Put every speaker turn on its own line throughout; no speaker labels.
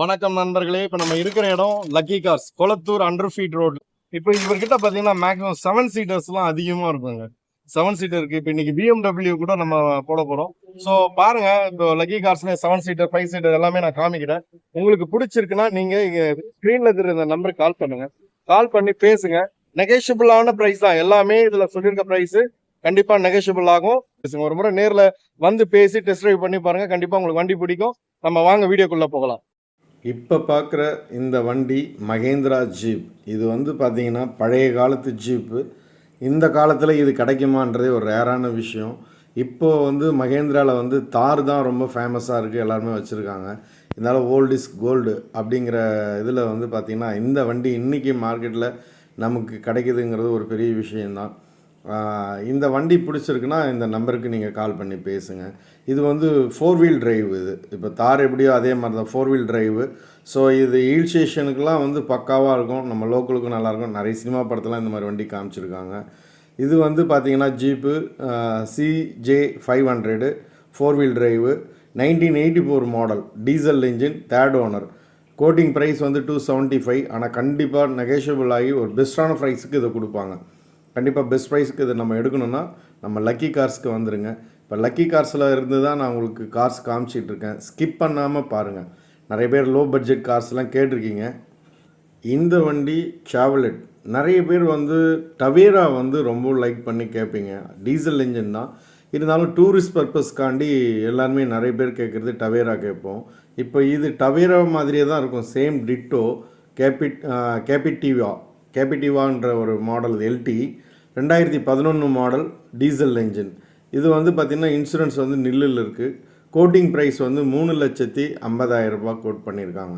வணக்கம் நண்பர்களே. இப்போ நம்ம இருக்கிற இடம் lucky cars Kolathur hundred feet road இப்போ இவர்கிட்ட பார்த்தீங்கன்னா மேக்ஸிமம் செவன் சீட்டர்ஸ்லாம் அதிகமாக இருக்குங்க. செவன் சீட்டர் இருக்குது இப்போ இன்னைக்கு பிஎம்டபிள்யூ கூட நம்ம போட போகிறோம் ஸோ பாருங்க இப்போ லக்கி கார்ஸ்ல செவன் சீட்டர் ஃபைவ் சீட்டர் எல்லாமே நான் காமிக்கிறேன். உங்களுக்கு பிடிச்சிருக்குன்னா நீங்கள் ஸ்க்ரீனில் ஸ்க்ரீன்ல இருக்கிற இந்த நம்பருக்கு கால் பண்ணுங்க. கால் பண்ணி பேசுங்க. நெகோஷியபிளான ப்ரைஸ் தான். எல்லாமே இதில் சொல்லியிருக்க ப்ரைஸு கண்டிப்பாக நெகோஷியபிள் ஆகும். பேசுங்க. ஒரு முறை நேரில் வந்து பேசி டெஸ்ட் ட்ரைவ் பண்ணி பாருங்கள் கண்டிப்பாக உங்களுக்கு வண்டி பிடிக்கும். நம்ம வாங்க வீடியோக்குள்ளே போகலாம்.
இப்போ பார்க்குற இந்த வண்டி மகேந்திரா ஜீப். இது வந்து பார்த்திங்கன்னா பழைய காலத்து ஜீப்பு. இந்த காலத்தில் இது கிடைக்குமான்றதே ஒரு ரேரான விஷயம். இப்போது வந்து மகேந்திராவில் வந்து தார் தான் ரொம்ப ஃபேமஸாக இருக்குது எல்லாருமே வச்சுருக்காங்க. இருந்தாலும் ஓல்ட் இஸ் கோல்டு அப்படிங்கிற இதில் வந்து பார்த்திங்கன்னா இந்த வண்டி இன்றைக்கி மார்க்கெட்டில் நமக்கு கிடைக்குதுங்கிறது ஒரு பெரிய விஷயந்தான் இந்த வண்டி பிடிச்சிருக்குன்னா இந்த நம்பருக்கு நீங்கள் கால் பண்ணி பேசுங்க. இது வந்து ஃபோர் வீல் டிரைவ் இது. இப்போ தார் எப்படியோ அதே மாதிரி தான் ஃபோர் வீல் டிரைவு ஸோ இது ஹில் ஸ்டேஷனுக்குலாம் வந்து பக்காவாக இருக்கும். நம்ம லோக்கலுக்கும் நல்லாயிருக்கும் நிறைய சினிமா படத்தெலாம் இந்த மாதிரி வண்டி காமிச்சிருக்காங்க. இது வந்து பார்த்தீங்கன்னா Jeep CJ five hundred four wheel drive nineteen eighty four model diesel engine third owner quoting price வந்து டூ செவன்ட்டி ஃபைவ் ஆனால் கண்டிப்பாக நெகேஷபிள் ஆகி ஒரு பெஸ்ட்டான ப்ரைஸுக்கு இதை கொடுப்பாங்க. கண்டிப்பாக பெஸ்ட் ப்ரைஸ்க்கு இதை நம்ம எடுக்கணும்னா நம்ம லக்கி கார்ஸ்க்கு வந்துடுங்க இப்போ லக்கி கார்ஸில் இருந்து தான் நான் உங்களுக்கு கார்ஸ் காமிச்சிட்ருக்கேன் ஸ்கிப் பண்ணாமல் பாருங்கள் நிறைய பேர் லோ பட்ஜெட் கார்ஸ்லாம் கேட்டிருக்கீங்க. இந்த வண்டி சாவலெட் நிறைய பேர் வந்து டவேரா வந்து ரொம்ப லைக் பண்ணி கேட்பீங்க. டீசல் இன்ஜின் தான். இருந்தாலும் டூரிஸ்ட் பர்பஸ்க்காண்டி எல்லாருமே நிறைய பேர் கேட்குறது டவேரா கேட்போம். இப்போ இது டவேரா மாதிரியே தான் இருக்கும். சேம் டிட்டோ கேபிட் கேபிட்டிவா கேபிட்டிவான்ற ஒரு மாடல் எல்டி ரெண்டாயிரத்தி பதினொன்று மாடல் டீசல் என்ஜின். இது வந்து பார்த்திங்கன்னா இன்சூரன்ஸ் வந்து நில்லில் இருக்குது கோட்டிங் ப்ரைஸ் வந்து மூணு லட்சத்தி ஐம்பதாயிரம் ரூபாய் கோட் பண்ணியிருக்காங்க.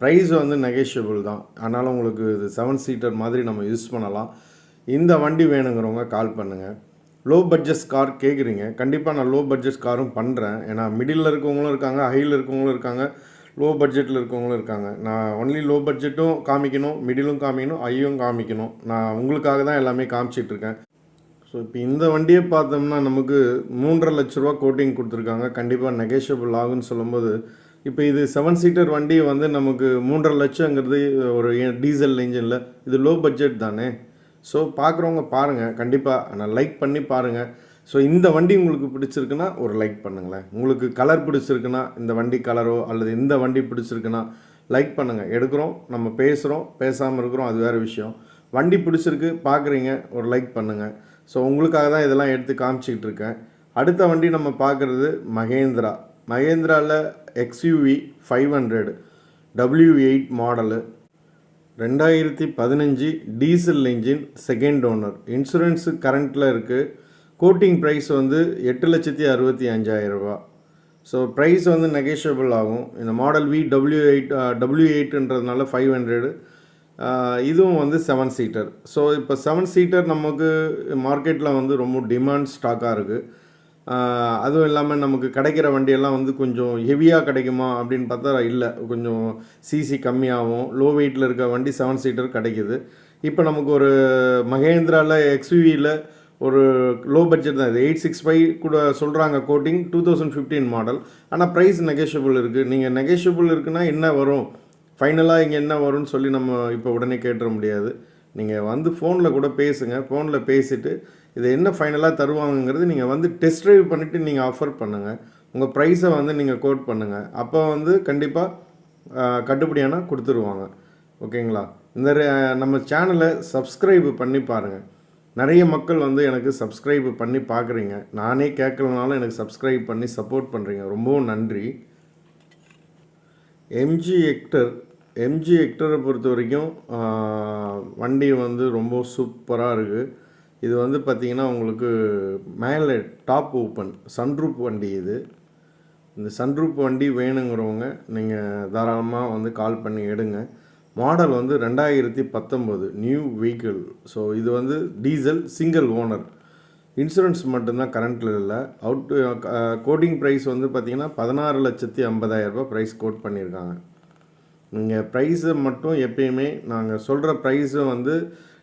ப்ரைஸ் வந்து நெகோஷியபிள் தான். ஆனாலும் உங்களுக்கு இது செவன் சீட்டர் மாதிரி நம்ம யூஸ் பண்ணலாம். இந்த வண்டி வேணுங்கிறவங்க கால் பண்ணுங்கள் லோ பட்ஜெட் கார் கேட்குறீங்க கண்டிப்பாக நான் லோ பட்ஜெட் காரும் பண்ணுறேன் ஏன்னா மிடில் இருக்கவங்களும் இருக்காங்க ஹையில் இருக்கவங்களும் இருக்காங்க. லோ பட்ஜெட்டில் இருக்கவங்களும் இருக்காங்க. நான் ஒன்லி லோ பட்ஜெட்டும் காமிக்கணும் மிடிலும் காமிக்கணும் ஐயும் காமிக்கணும். நான் உங்களுக்காக தான் எல்லாமே காமிச்சிட்ருக்கேன் ஸோ இப்போ இந்த வண்டியை பார்த்தோம்னா நமக்கு மூன்றரை லட்ச ரூபா கோட்டிங் கொடுத்துருக்காங்க. கண்டிப்பாக நெகேஷபிள் ஆகும்னு சொல்லும்போது இப்போ இது செவன் சீட்டர் வண்டி வந்து நமக்கு மூன்றரை லட்சங்கிறது ஒரு டீசல் இன்ஜினில் இது லோ பட்ஜெட் தானே? ஸோ பார்க்குறவங்க பாருங்கள் கண்டிப்பாக நான் லைக் பண்ணி பாருங்கள் ஸோ இந்த வண்டி உங்களுக்கு பிடிச்சிருக்குன்னா ஒரு லைக் பண்ணுங்களேன். உங்களுக்கு கலர் பிடிச்சிருக்குன்னா இந்த வண்டி கலரோ அல்லது இந்த வண்டி பிடிச்சிருக்குன்னா லைக் பண்ணுங்கள் எடுக்கிறோம் நம்ம பேசுகிறோம் பேசாமல் இருக்கிறோம் அது வேறு விஷயம். வண்டி பிடிச்சிருக்கு பார்க்குறீங்க ஒரு லைக் பண்ணுங்கள் ஸோ உங்களுக்காக தான் இதெல்லாம் எடுத்து காமிச்சிக்கிட்டு இருக்கேன். அடுத்த வண்டி நம்ம பார்க்குறது Mahindra. மகேந்திராவில் XUV five hundred W eight model ரெண்டாயிரத்தி பதினஞ்சு diesel engine second owner insurance கரண்ட்டில் இருக்குது கோட்டிங் ப்ரைஸ் வந்து எட்டு லட்சத்தி அறுபத்தி அஞ்சாயிரம் ரூபா. ஸோ ப்ரைஸ் வந்து நெகோஷியபிள் ஆகும். இந்த model V W eight W எயிட்ன்றதுனால five hundred இதுவும் வந்து செவன் சீட்டர் ஸோ இப்போ செவன் சீட்டர் நமக்கு மார்க்கெட்டில் வந்து ரொம்ப டிமாண்ட் ஸ்டாக்காக இருக்குது அதுவும் இல்லாமல் நமக்கு கிடைக்கிற வண்டியெல்லாம் வந்து கொஞ்சம் ஹெவியாக கிடைக்குமா அப்படின்னு பார்த்தா இல்லை. கொஞ்சம் சிசி கம்மியாகவும் லோ வெயிட்டில் இருக்க வண்டி செவன் சீட்டர் கிடைக்குது. இப்போ நமக்கு ஒரு மகேந்திராவில் எக்ஸ்யூவியில் ஒரு லோ பட்ஜெட் தான் இது. எயிட் சிக்ஸ் ஃபைவ் கூட சொல்கிறாங்க quoting two thousand fifteen model ஆனால் ப்ரைஸ் நெகோஷியபிள் இருக்குது நீங்கள் நெகோஷியபிள் இருக்குன்னா என்ன வரும்? ஃபைனலாக இங்கே என்ன வரும்னு சொல்லி நம்ம இப்போ உடனே கேட்டுற முடியாது. நீங்கள் வந்து ஃபோனில் கூட பேசுங்க. ஃபோனில் பேசிவிட்டு இது என்ன ஃபைனலாக தருவாங்கங்கிறது நீங்கள் வந்து டெஸ்ட் ட்ரைவ் பண்ணிவிட்டு நீங்கள் ஆஃபர் பண்ணுங்கள் உங்கள் ப்ரைஸை வந்து நீங்கள் கோட் பண்ணுங்கள் அப்போ வந்து கண்டிப்பாக கட்டுப்படியானால் கொடுத்துருவாங்க. ஓகேங்களா? இந்த நம்ம சேனலை சப்ஸ்கிரைப் பண்ணி பாருங்கள் நிறைய மக்கள் வந்து எனக்கு சப்ஸ்கிரைப் பண்ணி பார்க்குறீங்க. நானே கேட்கலனாலும் எனக்கு சப்ஸ்கிரைப் பண்ணி சப்போர்ட் பண்ணுறீங்க ரொம்பவும் நன்றி. எம்ஜி ஹெக்டர் எம்ஜி ஹெக்டரை பொறுத்த வரைக்கும் வண்டி வந்து ரொம்ப சூப்பராக இருக்குது இது வந்து பார்த்திங்கன்னா உங்களுக்கு மேலே டாப் ஓப்பன் சன்ரூப் வண்டி இது. இந்த சன்ரூப் வண்டி வேணுங்கிறவங்க நீங்கள் தாராளமாக வந்து கால் பண்ணி எடுங்க. மாடல் வந்து ரெண்டாயிரத்தி பத்தொம்போது நியூ வெஹிக்கிள் ஸோ இது வந்து டீசல் சிங்கிள் ஓனர் இன்சூரன்ஸ் மட்டும்தான் கரண்ட்டில் இல்லை. அவுட் கோட்டிங் ப்ரைஸ் வந்து பார்த்திங்கன்னா பதினாறு லட்சத்தி ஐம்பதாயிரம் ரூபாய் ப்ரைஸ் கோட் பண்ணியிருக்காங்க நீங்கள் ப்ரைஸை மட்டும் எப்பயுமே நாங்கள் சொல்கிற ப்ரைஸை வந்து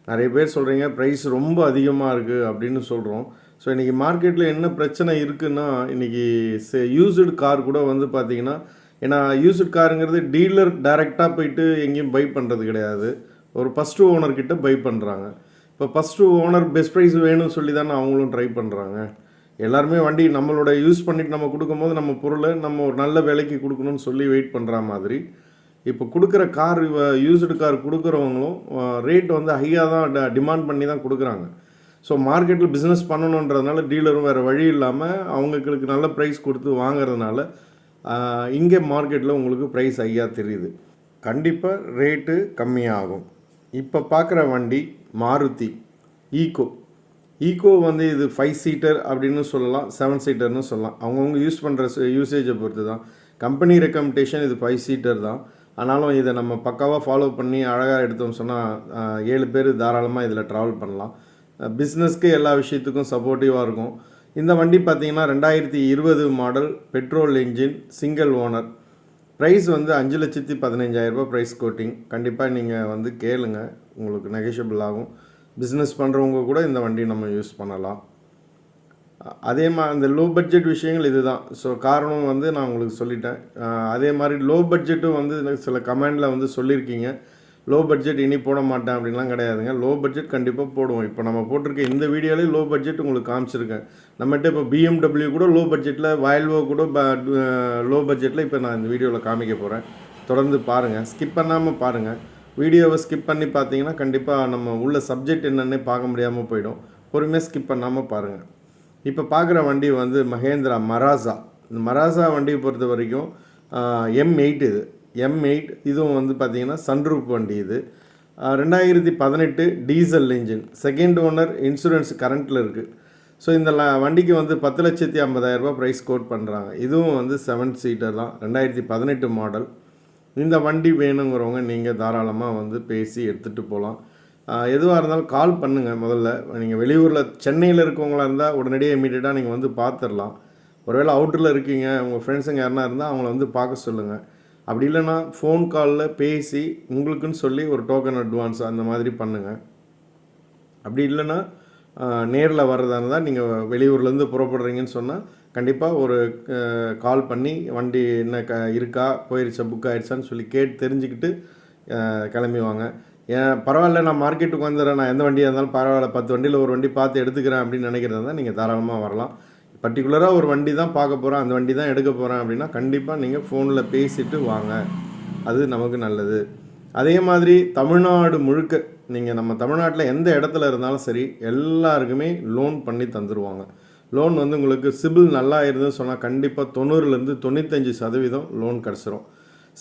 நிறைய பேர் சொல்கிறீங்க ப்ரைஸ் ரொம்ப அதிகமாக இருக்குது அப்படின்னு சொல்கிறோம் ஸோ இன்றைக்கி மார்க்கெட்டில் என்ன பிரச்சனை இருக்குன்னா இன்றைக்கி யூஸ்டு கார் கூட வந்து பார்த்திங்கன்னா ஏன்னா யூஸ்ட் காருங்கிறது டீலர் டைரெக்டாக போயிட்டு எங்கேயும் பை பண்ணுறது கிடையாது. ஒரு ஃபஸ்ட்டு ஓனர்கிட்ட பை பண்ணுறாங்க இப்போ ஃபஸ்ட்டு ஓனர் பெஸ்ட் ப்ரைஸ் வேணும்னு சொல்லி தானே அவங்களும் ட்ரை பண்ணுறாங்க எல்லாருமே வண்டி நம்மளோட யூஸ் பண்ணிட்டு நம்ம கொடுக்கும்போது நம்ம பொருளை நம்ம ஒரு நல்ல விலைக்கு கொடுக்கணும்னு சொல்லி வெயிட் பண்ணுற மாதிரி. இப்போ கொடுக்குற கார் யூஸ்டு கார் கொடுக்குறவங்களும் ரேட் வந்து ஹையாக தான் டிமாண்ட் பண்ணி தான் கொடுக்குறாங்க. ஸோ மார்க்கெட்டில் பிஸ்னஸ் பண்ணணுன்றதுனால டீலரும் வேறு வழி இல்லாமல் அவங்களுக்கு நல்ல ப்ரைஸ் கொடுத்து வாங்குறதுனால இங்கே மார்க்கெட்டில் உங்களுக்கு ப்ரைஸ் ஐயா தெரியுது. கண்டிப்பாக ரேட்டு கம்மியாகும். இப்போ பார்க்குற வண்டி மாருதி ஈகோ ஈகோ வந்து இது ஃபைவ் சீட்டர் அப்படின்னு சொல்லலாம் செவன் சீட்டர்னு சொல்லலாம். அவங்கவுங்க யூஸ் பண்ணுற யூசேஜை பொறுத்து தான் கம்பெனி ரெக்கமெண்டேஷன் இது ஃபைவ் சீட்டர் தான். ஆனாலும் இதை நம்ம பக்காவாக ஃபாலோ பண்ணி அழகாக எடுத்தோம் சொன்னால் ஏழு பேர் தாராளமாக இதில் ட்ராவல் பண்ணலாம். பிஸ்னஸ்க்கு எல்லா விஷயத்துக்கும் சப்போர்ட்டிவாக இருக்கும். இந்த வண்டி பார்த்தீங்கன்னா ரெண்டாயிரத்தி இருபது model petrol engine single owner price வந்து அஞ்சு லட்சத்தி பதினஞ்சாயிரரூபா ப்ரைஸ் கோட்டிங் கண்டிப்பாக நீங்கள் வந்து கேளுங்க. உங்களுக்கு நெகஷியபிள் ஆகும். பிஸ்னஸ் பண்ணுறவங்க கூட இந்த வண்டி நம்ம யூஸ் பண்ணலாம். அதே மாதிரி அந்த லோ பட்ஜெட் விஷயங்கள் இதுதான். ஸோ காரணம் வந்து நான் உங்களுக்கு சொல்லிட்டேன். அதே மாதிரி லோ பட்ஜெட்டும் வந்து எனக்கு சில கமெண்டில் வந்து சொல்லியிருக்கீங்க. லோ பட்ஜெட் இனி போட மாட்டேன் அப்படின்லாம் கிடையாதுங்க. லோ பட்ஜெட் கண்டிப்பாக போடுவோம். இப்போ நம்ம போட்டிருக்க இந்த வீடியோலேயே லோ பட்ஜெட் உங்களுக்கு காமிச்சிருக்கேன். நம்மகிட்ட இப்போ பிஎம்டபிள்யூ கூட லோ பட்ஜெட்டில் வாயில்வோ கூட லோ பட்ஜெட்டில் இப்போ நான் இந்த வீடியோவில் காமிக்க போகிறேன் தொடர்ந்து பாருங்கள் ஸ்கிப் பண்ணாமல் பாருங்கள் வீடியோவை ஸ்கிப் பண்ணி பார்த்தீங்கன்னா கண்டிப்பாக நம்ம உள்ள சப்ஜெக்ட் என்னென்னே பார்க்க முடியாமல் போயிடும். பொறுமையாக ஸ்கிப் பண்ணாமல் பாருங்கள் இப்போ பார்க்குற வண்டி வந்து மகேந்திரா மராசா. இந்த மராசா வண்டியை பொறுத்த வரைக்கும் எம் எயிட் இது. எம் எயிட் இதுவும் வந்து பார்த்தீங்கன்னா சன்ரூப் வண்டி இது. ரெண்டாயிரத்தி பதினெட்டு diesel engine second owner insurance கரண்ட்டில் இருக்குது ஸோ இந்த வண்டிக்கு வந்து பத்து லட்சத்தி ஐம்பதாயிரரூபா ப்ரைஸ் கோட் பண்ணுறாங்க இதுவும் வந்து செவன் சீட்டர் தான். ரெண்டாயிரத்தி பதினெட்டு மாடல் இந்த வண்டி வேணுங்கிறவங்க நீங்கள் தாராளமாக வந்து பேசி எடுத்துகிட்டு போகலாம் எதுவாக இருந்தாலும் கால் பண்ணுங்கள் முதல்ல. நீங்கள் வெளியூரில் சென்னையில் இருக்கவங்களா இருந்தால் உடனடியே இமீடியட்டாக நீங்கள் வந்து பார்த்துடலாம் ஒருவேளை அவுட்டரில் இருக்கீங்க உங்கள் ஃப்ரெண்ட்ஸுங்க யாருனா இருந்தால் அவங்கள வந்து பார்க்க சொல்லுங்கள் அப்படி இல்லைன்னா ஃபோன் காலில் பேசி உங்களுக்குன்னு சொல்லி ஒரு டோக்கன் அட்வான்ஸ் அந்த மாதிரி பண்ணுங்கள் அப்படி இல்லைன்னா நேரில் வர்றதா இருந்தால் நீங்கள் வெளியூர்லேருந்து புறப்படுறீங்கன்னு சொன்னால் கண்டிப்பாக ஒரு கால் பண்ணி வண்டி என்ன க இருக்கா போயிருச்சா புக் ஆயிடுச்சான்னு சொல்லி கேட்டு தெரிஞ்சுக்கிட்டு கிளம்பிவாங்க ஏன் பரவாயில்ல நான் மார்க்கெட்டுக்கு வந்துடுறேன் நான் எந்த வண்டியாக இருந்தாலும் பரவாயில்ல. பத்து வண்டியில் ஒரு வண்டி பார்த்து எடுத்துக்கிறேன் அப்படின்னு நினைக்கிறதா இருந்தால் நீங்கள் தாராளமாக வரலாம். பர்டிகுலராக ஒரு வண்டி தான் பார்க்க போகிறேன் அந்த வண்டி தான் எடுக்க போகிறேன் அப்படின்னா கண்டிப்பாக நீங்கள் ஃபோனில் பேசிட்டு வாங்க. அது நமக்கு நல்லது. அதே மாதிரி தமிழ்நாடு முழுக்க நீங்கள் நம்ம தமிழ்நாட்டில் எந்த இடத்துல இருந்தாலும் சரி எல்லாருக்குமே லோன் பண்ணி தந்துடுவாங்க லோன் வந்து உங்களுக்கு சிபில் நல்லா இருந்துன்னு சொன்னால் கண்டிப்பாக தொண்ணூறுலேருந்து தொண்ணூத்தஞ்சு சதவீதம் லோன் கிடச்சிரும்.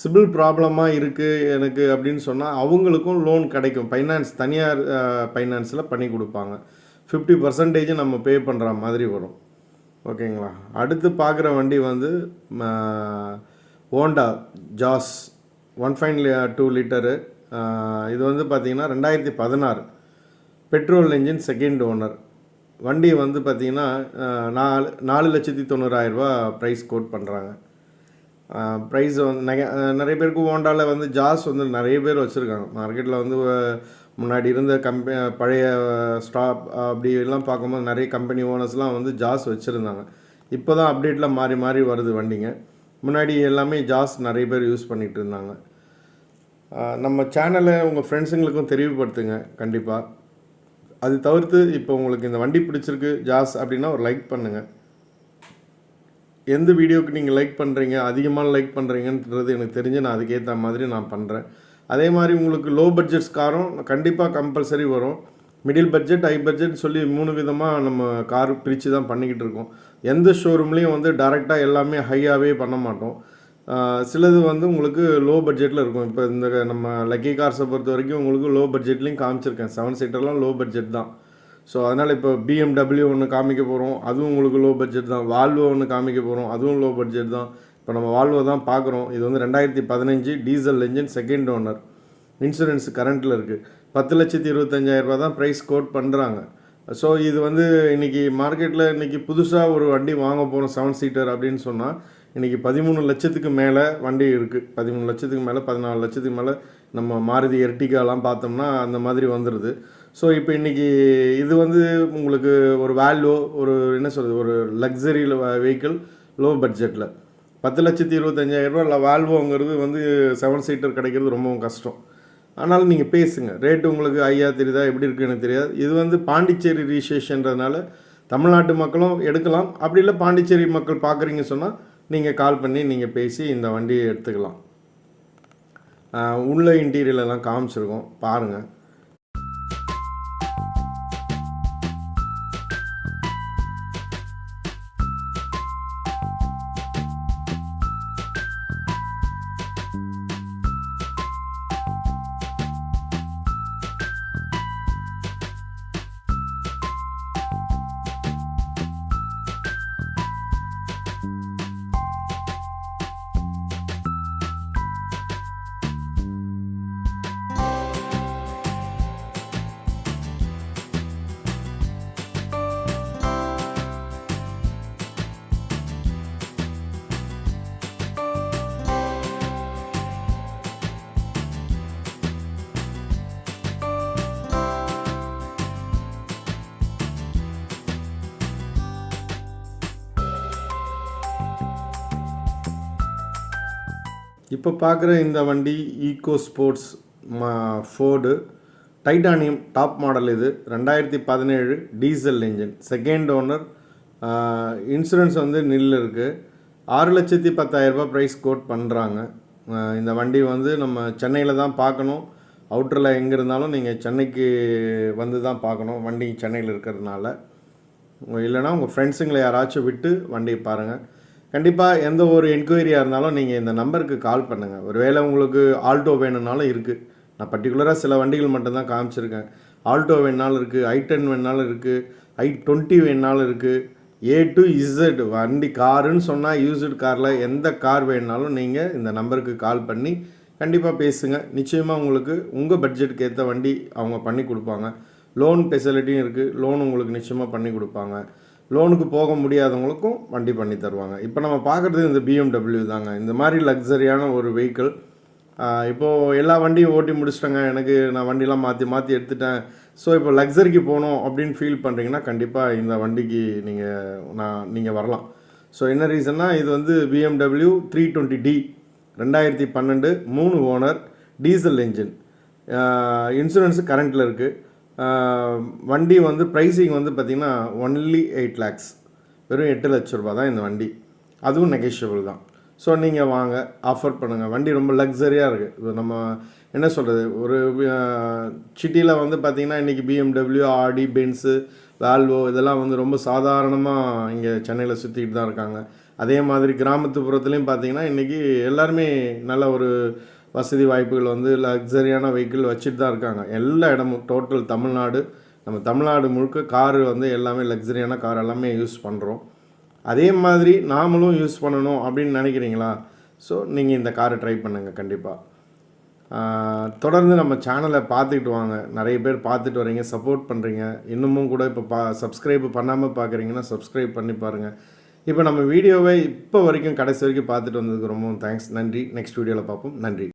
சிபில் ப்ராப்ளமாக இருக்குது எனக்கு அப்படின்னு சொன்னால் அவங்களுக்கும் லோன் கிடைக்கும். ஃபைனான்ஸ் தனியார் ஃபைனான்ஸில் பண்ணி கொடுப்பாங்க. ஃபிஃப்டி பர்சன்டேஜ் நம்ம பே பண்ணுற மாதிரி வரும். ஓகேங்களா? அடுத்து பார்க்குற வண்டி வந்து Honda Jazz one fine two litre இது வந்து பார்த்தீங்கன்னா ரெண்டாயிரத்தி பதினாறு. பெட்ரோல் இன்ஜின் செகண்ட் ஓனர் வண்டி வந்து பார்த்தீங்கன்னா நாலு நாலு லட்சத்தி தொண்ணூறாயிரரூபா ப்ரைஸ் கோட் பண்ணுறாங்க ப்ரைஸ் வந்து நெக- நிறைய பேருக்கு ஹோண்டாவில் வந்து ஜாஸ் வந்து நிறைய பேர் வச்சுருக்காங்க. மார்க்கெட்டில் வந்து முன்னாடி இருந்த கம்பெ பழைய ஸ்டாப் அப்படி எல்லாம் பார்க்கும்போது நிறைய கம்பெனி ஓனர்ஸ்லாம் வந்து ஜாஸ் வச்சுருந்தாங்க. இப்போ தான் அப்டேட்டில் மாறி மாறி வருது வண்டிங்க. முன்னாடி எல்லாமே ஜாஸ் நிறைய பேர் யூஸ் பண்ணிகிட்டு இருந்தாங்க. நம்ம சேனலை உங்கள் ஃப்ரெண்ட்ஸுங்களுக்கும் தெரிவுபடுத்துங்க கண்டிப்பாக அது தவிர்த்து இப்போ உங்களுக்கு இந்த வண்டி பிடிச்சிருக்கு ஜாஸ் அப்படின்னா ஒரு லைக் பண்ணுங்கள் எந்த வீடியோவுக்கு நீங்கள் லைக் பண்ணுறீங்க அதிகமாக லைக் பண்ணுறீங்கன்றது எனக்கு தெரிஞ்சு நான் அதுக்கேற்ற மாதிரி நான் பண்ணுறேன் அதே மாதிரி உங்களுக்கு லோ பட்ஜெட்ஸ் காரும் கண்டிப்பாக கம்பல்சரி வரும். மிடில் பட்ஜெட் ஹை பட்ஜெட் சொல்லி மூணு விதமாக நம்ம கார் பிரித்து தான் பண்ணிக்கிட்டு இருக்கோம். எந்த ஷோரூம்லேயும் வந்து டேரெக்டாக எல்லாமே ஹையாகவே பண்ண மாட்டோம். சிலது வந்து உங்களுக்கு லோ பட்ஜெட்டில் இருக்கும். இப்போ இந்த நம்ம லக்கி கார்ஸை பொறுத்த வரைக்கும் உங்களுக்கு லோ பட்ஜெட்லேயும் காமிச்சிருக்கேன். செவன் சீட்டர்லாம் லோ பட்ஜெட் தான். ஸோ அதனால் இப்போ பிஎம்டபிள்யூ ஒன்று காமிக்க போகிறோம் அதுவும் உங்களுக்கு லோ பட்ஜெட் தான். வால்வோ ஒன்று காமிக்க போகிறோம் அதுவும் லோ பட்ஜெட் தான். இப்போ நம்ம வால்வோ தான் பார்க்குறோம். இது வந்து ரெண்டாயிரத்தி பதினஞ்சு diesel engine second owner insurance கரண்ட்டில் இருக்குது பத்து லட்சத்தி இருபத்தஞ்சாயிரரூபா தான் ப்ரைஸ் கோட் பண்ணுறாங்க ஸோ இது வந்து இன்றைக்கி மார்க்கெட்டில் இன்றைக்கி புதுசாக ஒரு வண்டி வாங்க போகிறோம் செவன் சீட்டர் அப்படின்னு சொன்னால் இன்றைக்கி பதிமூணு லட்சத்துக்கு மேலே வண்டி இருக்குது பதிமூணு லட்சத்துக்கு மேலே பதினாலு லட்சத்துக்கு மேலே நம்ம மாருதி எர்டிகாலாம் பார்த்தோம்னா அந்த மாதிரி வந்துடுது ஸோ இப்போ இன்றைக்கி இது வந்து உங்களுக்கு ஒரு வேல்யூ ஒரு என்ன சொல்கிறது ஒரு லக்ஸரியில் வெஹிக்கிள் லோ. பட்ஜெட்டில் பத்து லட்சத்தி இருபத்தஞ்சாயிரம் ரூபா இல்லை வால்வோங்கிறது வந்து செவன் சீட்டர் கிடைக்கிறது ரொம்பவும் கஷ்டம். ஆனாலும் நீங்கள் பேசுங்க. ரேட்டு உங்களுக்கு ஐயா தெரியுதா? எப்படி இருக்குன்னு தெரியாது. இது வந்து பாண்டிச்சேரி ரிஜிஸ்ட்ரேஷன்றதுனால தமிழ்நாட்டு மக்களும் எடுக்கலாம். அப்படி இல்லை பாண்டிச்சேரி மக்கள் பார்க்குறீங்க சொன்னால் நீங்கள் கால் பண்ணி நீங்கள் பேசி இந்த வண்டியை எடுத்துக்கலாம். உள்ள இன்டீரியலெல்லாம் காமிச்சிருக்கோம். பாருங்கள் இப்போ பார்க்குற இந்த வண்டி Eco Sports Ford Titanium top model இது. ரெண்டாயிரத்தி பதினேழு diesel engine second owner insurance வந்து நில் இருக்குது ஆறு லட்சத்தி பத்தாயிரரூபா ப்ரைஸ் கோட் பண்ணுறாங்க இந்த வண்டி வந்து நம்ம சென்னையில் தான் பார்க்கணும். அவுட்டரில் எங்கே இருந்தாலும் நீங்கள் சென்னைக்கு வந்து தான் பார்க்கணும். வண்டி சென்னையில் இருக்கிறதுனால. இல்லைனா உங்கள் ஃப்ரெண்ட்ஸுங்களை யாராச்சும் விட்டு வண்டியை பாருங்கள் கண்டிப்பாக எந்த ஒரு என்கொயரியாக இருந்தாலும் நீங்கள் இந்த நம்பருக்கு கால் பண்ணுங்கள் ஒருவேளை உங்களுக்கு ஆல்டோ வேணும்னாலும் இருக்குது நான் பர்டிகுலராக சில வண்டிகள் மட்டும்தான் காமிச்சிருக்கேன். ஆல்டோ வேணாலும் இருக்குது ஐ டென் வேணாலும் இருக்குது ஐ டுவெண்ட்டி வேணாலும் இருக்குது ஏ டு இசட் வண்டி காருன்னு சொன்னால் யூஸ்டு காரில் எந்த கார் வேணுனாலும் நீங்கள் இந்த நம்பருக்கு கால் பண்ணி கண்டிப்பாக பேசுங்க. நிச்சயமாக உங்களுக்கு உங்கள் பட்ஜெட்டுக்கு ஏற்ற வண்டி அவங்க பண்ணி கொடுப்பாங்க. லோன் ஃபெசிலிட்டியும் இருக்குது லோன் உங்களுக்கு நிச்சயமாக பண்ணி கொடுப்பாங்க. லோனுக்கு போக முடியாதவங்களுக்கும் வண்டி பண்ணி தருவாங்க. இப்போ நம்ம பார்க்குறது இந்த பிஎம்டபிள்யூ தாங்க. இந்த மாதிரி லக்ஸரியான ஒரு வெஹிக்கிள் இப்போது எல்லா வண்டியும் ஓட்டி முடிச்சிட்டேங்க. எனக்கு நான் வண்டிலாம் மாற்றி மாற்றி எடுத்துட்டேன். ஸோ இப்போ லக்ஸரிக்கு போகணும் அப்படின்னு ஃபீல் பண்ணுறீங்கன்னா கண்டிப்பாக இந்த வண்டிக்கு நீங்கள் நான் நீங்கள் வரலாம். ஸோ என்ன ரீசன்னா இது வந்து பிஎம்டபிள்யூ த்ரீ டுவெண்ட்டி டி ரெண்டாயிரத்தி பன்னெண்டு மூணு ஓனர் டீசல் என்ஜின் இன்சூரன்ஸு கரண்ட்டில் இருக்குது வண்டி வந்து ப்ரைஸிங் வந்து பார்த்திங்கன்னா ஒன்லி எயிட் லேக்ஸ் வெறும் எட்டு லட்ச ரூபா தான் இந்த வண்டி. அதுவும் நெகோஷியபிள் தான். ஸோ நீங்கள் வாங்க ஆஃபர் பண்ணுங்கள் வண்டி ரொம்ப லக்ஸரியாக இருக்குது இப்போ நம்ம என்ன சொல்கிறது ஒரு சிட்டியில் வந்து பார்த்திங்கன்னா இன்றைக்கி பிஎம்டபிள்யூ ஆடி பென்ஸு வால்வோ இதெல்லாம் வந்து ரொம்ப சாதாரணமாக இங்கே சென்னையில் சுற்றிக்கிட்டு தான் இருக்காங்க. அதே மாதிரி கிராமத்துப்புறத்துலேயும் பார்த்தீங்கன்னா இன்றைக்கி எல்லாருமே நல்ல ஒரு வசதி வாய்ப்புகள் வந்து லக்ஸரியான வெஹிக்கிள் வச்சுட்டு தான் இருக்காங்க. எல்லா இடமும் டோட்டல் தமிழ்நாடு நம்ம தமிழ்நாடு முழுக்க காரு வந்து எல்லாமே லக்ஸரியான கார் எல்லாமே யூஸ் பண்ணுறோம் அதே மாதிரி நாமளும் யூஸ் பண்ணணும் அப்படின்னு நினைக்கிறீங்களா? ஸோ நீங்கள் இந்த காரை ட்ரை பண்ணுங்கள் கண்டிப்பாக தொடர்ந்து நம்ம சேனலை பார்த்துக்கிட்டு வாங்க. நிறைய பேர் பார்த்துட்டு வரீங்க சப்போர்ட் பண்ணுறீங்க இன்னமும் கூட இப்போ பா சப்ஸ்கிரைப் பண்ணாமல் பார்க்குறீங்கன்னா சப்ஸ்கிரைப் பண்ணி பாருங்கள் இப்போ நம்ம வீடியோவை இப்போ வரைக்கும் கடைசி வரைக்கும் பார்த்துட்டு வந்ததுக்கு ரொம்பவும் தேங்க்ஸ் நன்றி. நெக்ஸ்ட் வீடியோவில் பார்ப்போம். நன்றி.